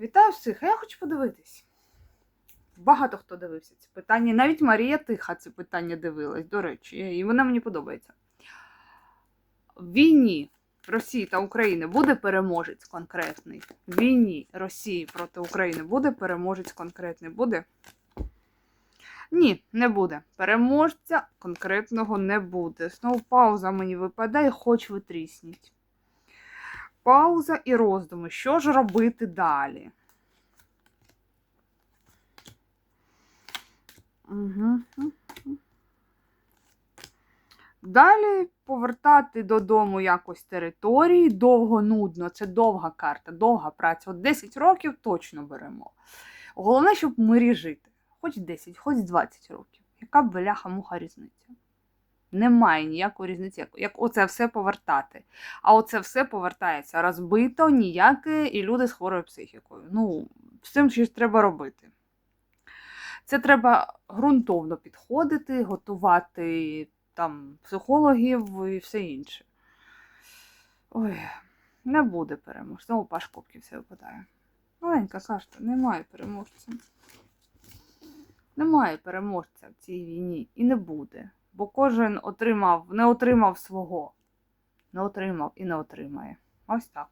Вітаю всіх! А я хочу подивитись. Багато хто дивився ці питання. Навіть Марія Тиха це питання дивилась, до речі, і вона мені подобається. В війні Росії та України буде переможець конкретний. В війні Росії проти України буде переможець конкретний. Буде? Ні, не буде. Переможця конкретного не буде. Знову пауза мені випадає, хоч ви трісніть. Пауза і роздуми. Що ж робити далі? Угу. Далі повертати додому якось території довго нудно. Це довга карта, довга праця. От 10 років точно беремо. Головне, щоб в мирі жити. Хоч 10, хоч 20 років. Яка б бляха-муха різниця? Немає ніякої різниці, як, оце все повертати. А оце все повертається розбито, ніяке, і люди з хворою психікою. Ну, з цим щось треба робити. Це треба ґрунтовно підходити, готувати там психологів і все інше. Ой, не буде переможця. Знову паш все випадає. Маленька карта, немає переможця. Немає переможця в цій війні і не буде. Бо кожен отримав, не отримав свого. Не отримав і не отримає. Ось так.